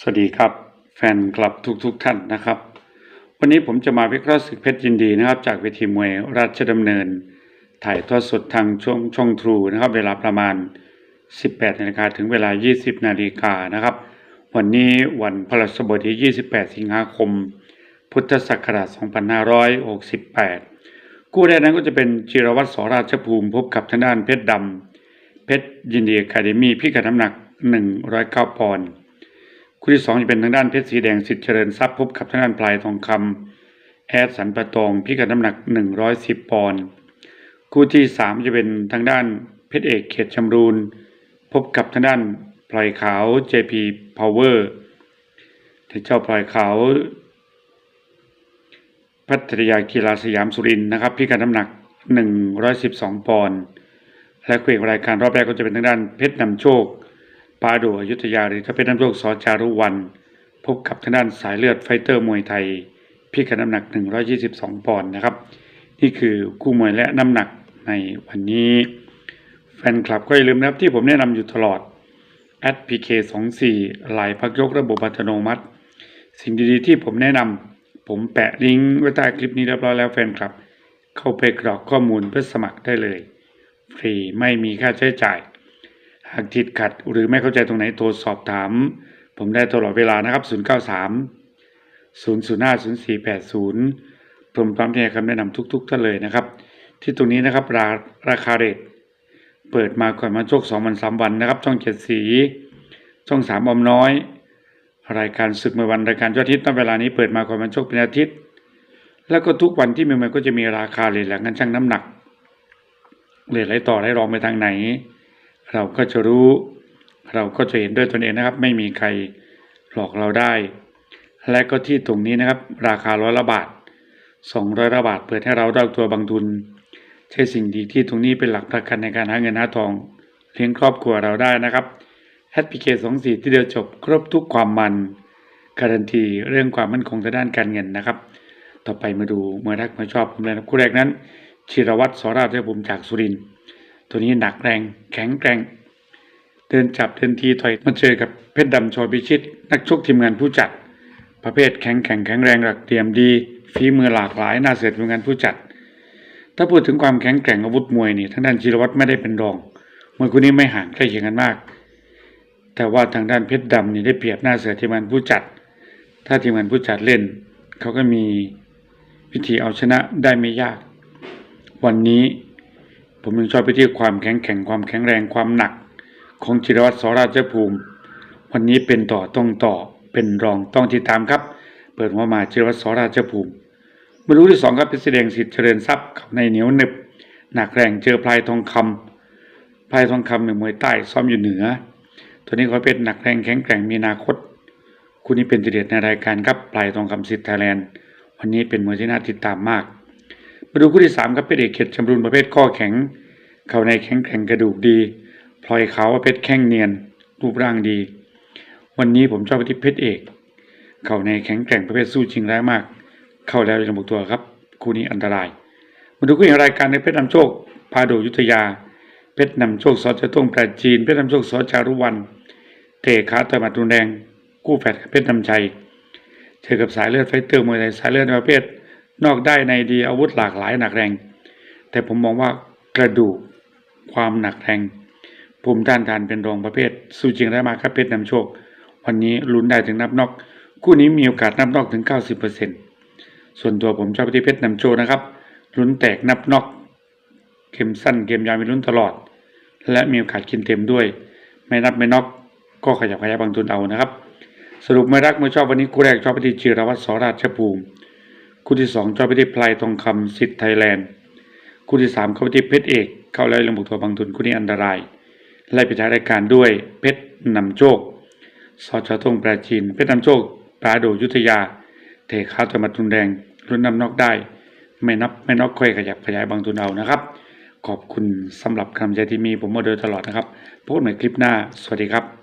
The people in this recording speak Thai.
สวัสดีครับ แฟนคลับทุกๆทท่านนะครับ วันนี้ผมจะมาวิเคราะห์ศึกเพชรยินดีนะครับ จากเวทีมวยราชดำเนิน ถ่ายทอดสดทางช่องช่องทรูนะครับ เวลาประมาณ 18นาฬิกาถึงเวลา 20นาฬิกานะครับ วันนี้วันพฤหัสบดี 28 สิงหาคม พุทธศักราช 2568 คู่แรกนั้นก็จะเป็นจิรวัตรสราชภูมิพบกับทางด้านเพชรดำเพชรยินดีอะคาเดมี่พิกัดน้ำหนัก 109ปอนด์ คู่ที่สองจะเป็นทางด้านเพชรสีแดงสิทธิ์เจริญทรัพย์พบกับทางด้านพลายทองคำแอดสันปะตองพิกัดน้ำหนัก110ปอนด์คู่ที่สามจะเป็นทางด้านเพชรเอกเขตชำรูนพบกับทางด้านพลอยขาว JP Power ที่เจ้าพลอยขาว พัทยากีฬาสยามสุรินทร์นะครับ พิกัดน้ำหนัก 112 ปอนด์และคู่เอกรายการรอบแรกก็จะเป็นทางด้านเพชรนำโชค ปาโดอยุธยาหรือถ้าเป็นน้ำโชคสอจารุวัน พบกับทางด้านสายเลือดไฟเตอร์มวยไทย พิกัดน้ำหนัก 122 ปอนด์นะครับ นี่คือคู่มวยและน้ำหนักในวันนี้ แฟนคลับก็อย่าลืมนะครับที่ผมแนะนำอยู่ตลอด PK 2 4 ลายพักยกระบบอัตโนมัติ สิ่งดีๆที่ผมแนะนำผมแปะลิงก์ไว้ใต้คลิปนี้เรียบร้อยแล้วแฟนคลับ เข้าไปกรอกข้อมูลเพื่อสมัครได้เลย ฟรีไม่มีค่าใช้จ่ายากติดขัดหรือไม่เข้าใจตรงไหนโทรสอบถาม ผมได้ตลอดเวลานะครับ 093 005 0480 ผมพร้อมที่จะคำแนะนำทุก ๆ ท่านเลยนะครับ ที่ตรงนี้นะครับราราคาเรทเปิดมาก่อนมาโชค2วัน3วันนะครับ ช่องเจ็ดสี ช่องสามอมน้อย รายการศึกเมื่อวันรายการยอดฮิต์ตั้งเวลานี้เปิดมาก่อนมันโชคเป็นอาทิตย์ แล้วก็ทุกวันที่มีมันก็จะมีราคาเรทหลังกันช่างน้ำหนักเรทไหลต่อไหลรองไปทางไหน เราก็จะรู้ เราก็จะเห็นด้วยตนเองนะครับ ไม่มีใครหลอกเราได้ และก็ที่ตรงนี้นะครับ ราคาร้อยละบาทสองร้อยละบาทเปิดให้เราได้ตัวบางทุน ใช้สิ่งดีที่ตรงนี้เป็นหลักประกันในการหาเงินหาทองเลี้ยงครอบครัวเราได้นะครับแอดพีเคสองสี่ที่เดียวจบครบทุกความมันการันตีเรื่องความมั่นคงทางด้านการเงินนะครับ ต่อไปมาดูเมื่อรักเมื่อชอบผมเลยนะคู่แรกนั้น ชิรวัตรสราชภูมิจากสุรินทร์ ตัวนี้หนักแรงแข็งแกร่ง เดินจับเดินทีถอยมาเจอกับเพชรดำชอยพิชิต นักชกทีมงานผู้จัด ประเภทแข็งแข็งแข็งแรงหลักเตรียมดีฝีมือหลากหลายน่าเสียดทีมงานผู้จัด ถ้าพูดถึงความแข็งแกร่งอาวุธมวยนี่ทางด้านชิรวัตรไม่ได้เป็นรองมวยคู่นี้ไม่ห่างใกล้เคียงกันมาก แต่ว่าทางด้านเพชรดำนี่ได้เปรียบหน้าเสือทีมงานผู้จัด ถ้าทีมงานผู้จัดเล่น เขาก็มีวิธีเอาชนะได้ไม่ยาก วันนี้ ผมยังชอบไปที่ความแข็งแกร่งความแข็งแรงความหนัก ของจิรวัตรสราชภูมิ วันนี้เป็นต่อต้องต่อเป็นรองต้องติดตามครับ เปิดหัวมาจิรวัตรสราชภูมิมาดูที่สองครับเป็นแสดงสิทธิ์เจริญทรัพย์กับในเหนียวหนึบหนักแรงเจอพลายทองคำพลายทองคำเป็นมวยใต้ซ้อมอยู่เหนือ ตัวนี้เขาเป็นหนักแรงแข็งแกร่งมีอนาคตคู่นี้เป็นทีเด็ดในรายการครับพลายทองคำสิทธิ์ไทยแลนด์วันนี้เป็นมวยที่น่าติดตามมาก มาดูคู่ที่สามครับเป็นเอกเขตชำรุนประเภทข้อแข็ง เข่าในแข็งแกร่งกระดูกดีพลอยขาวประเภทแข้งเนียน รูปร่างดี วันนี้ผมชอบไปที่เพชรเอก เข่าในแข็งแกร่งประเภทสู้จริงแรงมาก เข้าแล้วยังบุกตัวครับ คู่นี้อันตราย มาดูคู่อย่างรายการในเพชรนำโชค พาโดยุทธยา เพชรนำโชคสอจะต้องแปดจีน เพชรนำโชคสอจารุวันเตะขาต่อยมัดรุนแรง กู้แฝดเพชรนำชัย เจอกับสายเลือดไฟเตอร์มวยไทยสายเลือดประเภท นอกได้ในดีอาวุธหลากหลายหนักแรง แต่ผมมองว่ากระดูกความหนักแรงภูมิต้านทานเป็นรองประเภท สู้จริงได้มาครับเพชรนำโชค วันนี้ลุ้นได้ถึงนับนอก คู่นี้มีโอกาสนับนอกถึง 90%ส่วนตัวผมชอบที่เพชรนำโชคนะครับลุ้นแตกนับนอกเกมสั้นเกมยาวมีลุ้นตลอด และมีโอกาสกินเต็มด้วย ไม่นับไม่นอกก็ขยับขยับบางทุนเอานะครับ สรุปไม่รักไม่ชอบวันนี้คู่แรกชอบไปที่จิรวัตรสราชภูมิ คู่ที่สองชอบไปที่พลายทองคำสิทธิ์ไทยแลนด์ คู่ที่สามเข้าไปที่เพชรเอก เข้าแล้วลงบุกทัวบางทุนคู่นี้อันตราย ไล่ไปท้ายรายการด้วยเพชรนำโชคสอชทงปราจีน เพชรนำโชคปราโดยุทธยา เทขาตัวมาทุนแดงรุ่นนำนอกได้ ไม่นับไม่นอกค่อยขยับขยายบางทุนเอานะครับ ขอบคุณสำหรับคำใจที่มีผมมาโดยตลอดนะครับพบกันใหม่คลิปหน้า สวัสดีครับ